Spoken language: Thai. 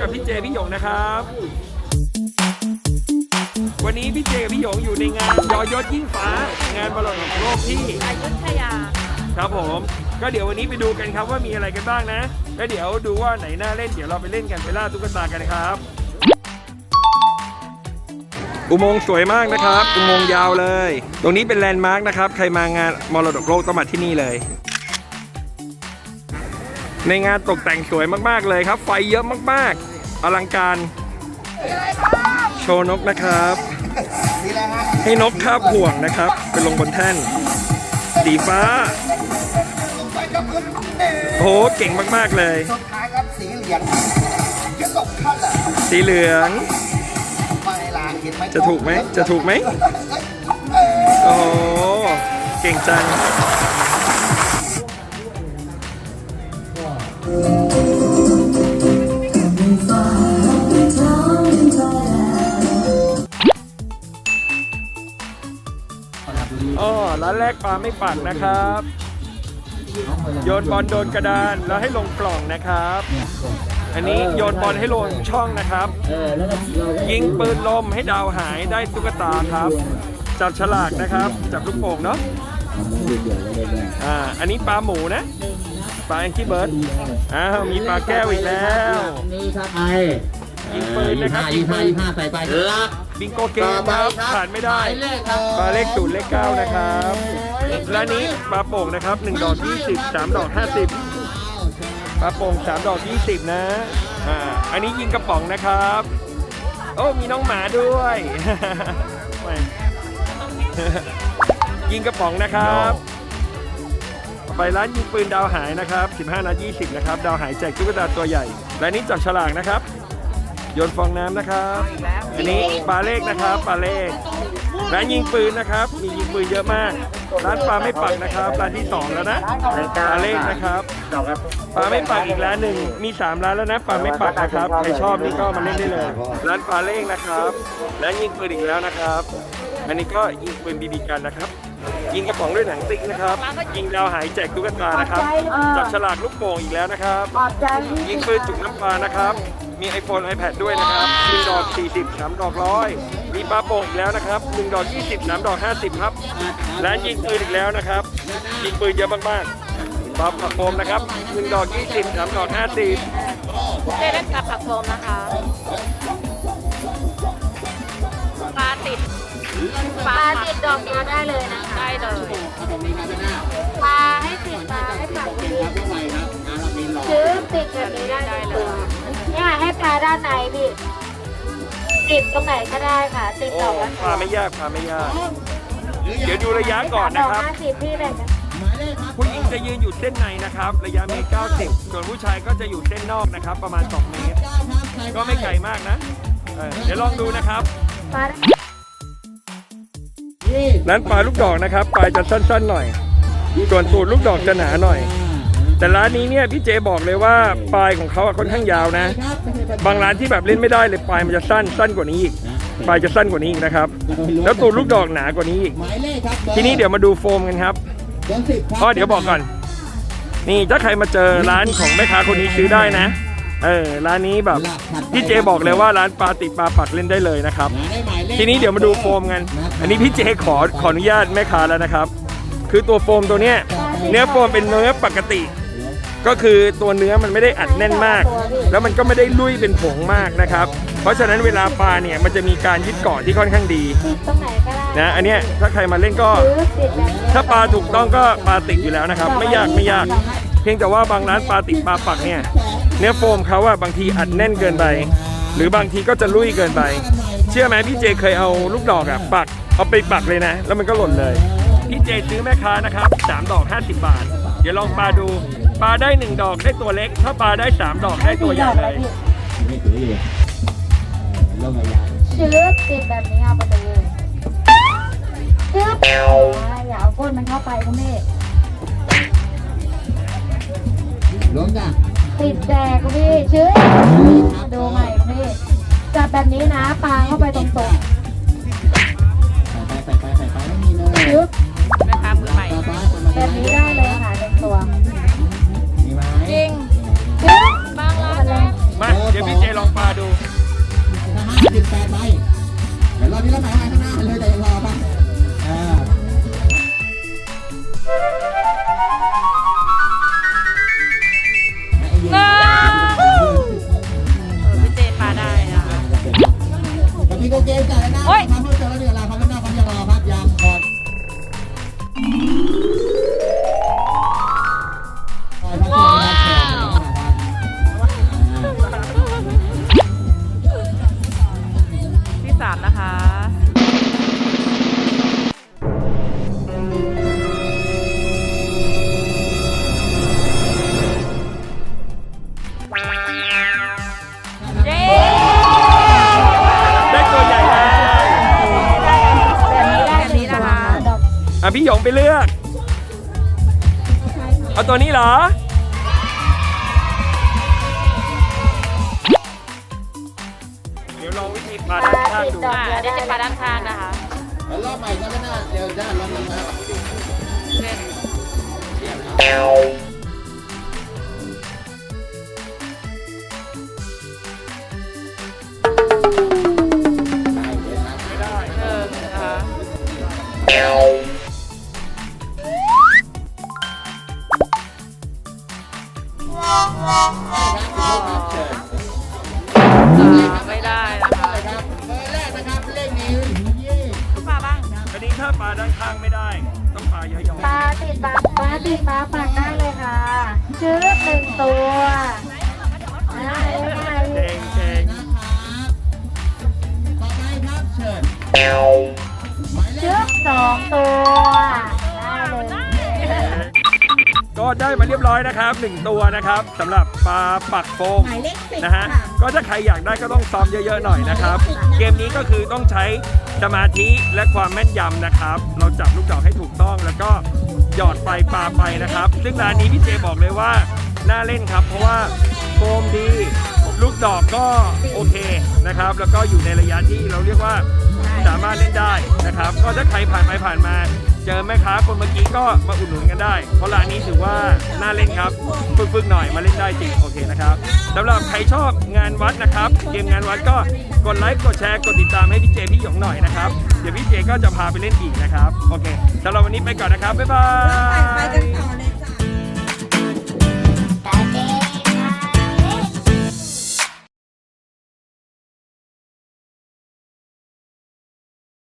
กับพี่เจพี่หยงนะครับ วันนี้พี่เจกับพี่หยงอยู่ในงานยอยศยิ่งฟ้า งานบอลลอนโลกที่อยุธยา ครับผม ก็เดี๋ยววันนี้ไปดูกันครับว่ามีอะไรกันบ้างนะ แล้วเดี๋ยวดูว่าไหนน่าเล่นเดี๋ยวเราไปเล่นกันไปล่าตุ๊กตากันนะครับ อุโมงค์สวยมากนะครับ อุโมงค์ยาวเลย ตรงนี้เป็นแลนด์มาร์กนะครับ ใครมางานมรดกโลกต้องมาที่นี่เลย ในงานตกแต่งสวยมากๆเลยครับ ไฟเยอะมากๆ อลังการ โชว์นกนะครับ ให้นกคาบห่วงนะครับ ไปลงบนแท่น สีฟ้าโอ้โหเก่งมากๆเลย สุดท้ายครับสีเหลืองจะตกขั้นแหละสีเหลือง มาในลานเห็นไหมจะถูกไหมจะถูกไหม โอ้โหเก่งจัง อ๋อร้านแรกปลาไม่ปักนะครับ โยนบอลโดนกระดานแล้วให้ลงปล่องนะครับ อันนี้โยนบอลให้ลงช่องนะครับ ยิงปืนลมให้ดาวหายได้ตุ๊กตาครับ จับฉลากนะครับ จับลูกโป่งเนาะอ่าอันนี้ปลาหมูนะ ปลาแองกี้เบิร์ดอ้าวมีปลาแก้วอีกแล้วนี่ครับไอยิงปืนนะครับยิงห้ายิงห้าใส่ไปลักบิงโกเกมครับผ่านไม่ได้เลขครับปลาเลขศูนย์เลขเก้านะครับและนี้ปลาโป่งนะครับหนึ่งดอกยี่สิบสามดอกห้าสิบปลาโป่งสามดอกยี่สิบนะอ่าอันนี้ยิงกระป๋องนะครับ โอ้มีน้องหมาด้วยแหม่ยิงกระป๋องนะครับต่อ ไปร้านยิงปืนดาวหายนะครับ 15 นัด 20 นะครับ ดาวหายแจกตุ๊กตาตัวใหญ่ และนี้จับฉลากนะครับ โยนฟองน้ำนะครับ อันนี้ปลาเลขนะครับ ปลาเลข ร้านยิงปืนนะครับ มียิงปืนเยอะมาก ร้านปลาไม่ปักนะครับ ร้านที่สองแล้วนะ ปลาเลขนะครับ ปลาไม่ปักอีกร้านหนึ่ง มีสามร้านแล้วนะ ปลาไม่ปักนะครับ ใครชอบนี่ก็มาเล่นได้เลย ร้านปลาเลขนะครับ ร้านยิงปืนอีกแล้วนะครับ อันนี้ก็ยิงปืนบีบีกันนะครับ ยิงกระป๋องด้วยหนังติ๊กนะครับ ยิงดาวหายแจกตุ๊กตานะครับ จับฉลากลูกโป่งอีกแล้วนะครับ ยิงปืนจุกน้ำปลานะครับ มี iPhone iPad ด้วยนะครับ1ดอก 40 3 ดอกร้อยมีปลาโป่งอีกแล้วนะครับ1ดอก 20 3 ดอก 50 ครับ และยิงปืนอีกแล้วนะครับ ยิงปืนเยอะมากๆปลาผักโฟมนะครับ1ดอก 20 3 ดอก 50เจเล่นกับผักโฟมนะคะ ปลาติดดอกเดียวได้เลยนะคะได้เลยปลาให้ติดปลาให้ปลาติดครับเท่าไหร่ครับงานเรามีหลอดชื้อติดแบบนี้ได้เลยตัวเนี่ยให้ปลาด้านในพี่ติดตรงไหนก็ได้ค่ะติดโอ้ดอกละปลาไม่ยากปลาไม่ยาก เดี๋ยวดูระยะก่อนนะครับดอกห้าสิบพี่เลยนะหมายเลขครับผู้หญิงจะยืนอยู่เส้นในนะครับ ระยะเมตร90 ส่วนผู้ชายก็จะอยู่เส้นนอกนะครับ ประมาณ 2 เมตร ก็ไม่ไกลมากนะเออเดี๋ยวลองดูนะครับ ปลา ร้านปลาลูกดอกนะครับปลายจะสั้นๆหน่อย ส่วนตูดลูกดอกจะหนาหน่อย แต่ร้านนี้เนี่ยพี่เจบอกเลยว่าปลายของเขาค่อนข้างยาวนะ บางร้านที่แบบเล่นไม่ได้เลยปลายมันจะสั้นสั้นกว่านี้อีกปลายจะสั้นกว่านี้อีกนะครับ แล้วตูดลูกดอกหนากว่านี้อีก ทีนี้เดี๋ยวมาดูโฟมกันครับเบอร์สิบครับอ๋อเดี๋ยวบอกก่อน นี่ถ้าใครมาเจอร้านของแม่ค้าคนนี้ซื้อได้นะ เออร้านนี้แบบพี่เจบอกเลยว่าร้านปลาติดปลาปักเล่นได้เลยนะครับหาได้หมายเลขทีนี้เดี๋ยวมาดูโฟมกัน อันนี้พี่เจขอขออนุญาตแม่ค้าแล้วนะครับ คือตัวโฟมตัวเนี้ยเนื้อโฟมเป็นเนื้อปกติ ก็คือตัวเนื้อมันไม่ได้อัดแน่นมาก แล้วมันก็ไม่ได้ลุยเป็นผงมากนะครับ เพราะฉะนั้นเวลาปลาเนี่ยมันจะมีการยึดเกาะที่ค่อนข้างดีติดตรงไหนก็ได้นะอันเนี้ยถ้าใครมาเล่นก็ชื้อติดแบบนี้ถ้าปลาถูกต้องก็ปลาติดอยู่แล้วนะครับ ไม่ยากไม่ยาก เพียงแต่ว่าบางร้านปลาติดปลาปักเนี่ย เนื้อโฟมเขาอะบางทีอัดแน่นเกินไป หรือบางทีก็จะลุยเกินไป เชื่อไหมพี่เจเคยเอาลูกดอกอะปักเอาไปปักเลยนะ แล้วมันก็หล่นเลยพี่เจซื้อแม่ค้านะครับ3ดอก 50 บาท เดี๋ยวลองปลาดูปลาได้ 1 ดอกได้ตัวเล็ก ถ้าปลาได้ 3 ดอกได้ตัวใหญ่เลยไม่ถืออยู่เริ่มยาวชื้อติดแบบนี้เอาไปเลยชื้ออย่าเอาก้นมันเข้าไปคุณแม่ล้มจ้ะ ติดแจกคุณพี่ชื้อดูใหม่คุณพี่จับแบบนี้นะปลาเข้าไปตรง ว้าวที่สามนะคะะพี่หยงไปเลือก เอาตัวนี้เหรอ เดี๋ยวลองวิธีปลาด้านข้างดู อ่าอันนี้จะปลาด้านข้างนะคะแล้วรอบใหม่ก็ไม่น่าเดี๋ยวด้านรอบนี้ครับเป็นไม่ได้ เออนะคะเไม่ได้นะคะครับเบอร์แรกนะครับเลขนี้ยี่ปลาบ้างอันนี้ถ้าปลาด้านข้างไม่ได้ ต้องปลาย่อยปลาติดปลาปลาติดปลาปักได้เลยค่ะชื่อหนึ่งตัวได้เลยค่ะๆเก่งเก่งนะครับต่อไปครับเชิญหมายเลชื่อสองตัวได้เลย ก็ได้มาเรียบร้อยนะครับหนึ่งตัวนะครับสำหรับปลาปักโฟมนะฮะก็ถ้าใครอยากได้ก็ต้องซ้อมเยอะๆหน่อยนะครับ เกมนี้ก็คือต้องใช้สมาธิและความแม่นยำนะครับ เราจับลูกดอกให้ถูกต้อง แล้วก็หยอดไปปลาไปนะครับ ซึ่งร้านนี้พี่เจบอกเลยว่าน่าเล่นครับ เพราะว่าโฟมดีลูกดอกก็โอเคนะครับ แล้วก็อยู่ในระยะที่เราเรียกว่า สามารถเล่นได้นะครับ ก็ถ้าใครผ่านไปผ่านมา เจอแม่ค้าคนเมื่อกี้ก็มาอุดหนุนกันได้ เพราะร้านนี้ถือว่าน่าเล่นครับฝึกๆหน่อยมาเล่นได้จริงโอเคนะครับสำหรับใครชอบงานวัดนะครับ เกมงานวัดก็กดไลค์กดแชร์กดติดตามให้พี่เจพี่หยงหน่อยนะครับเดี๋ยวพี่เจก็จะพาไปเล่นอีกนะครับโอเคสำหรับวันนี้ไปก่อนนะครับบ๊ายบาย ไปกันต่อเลย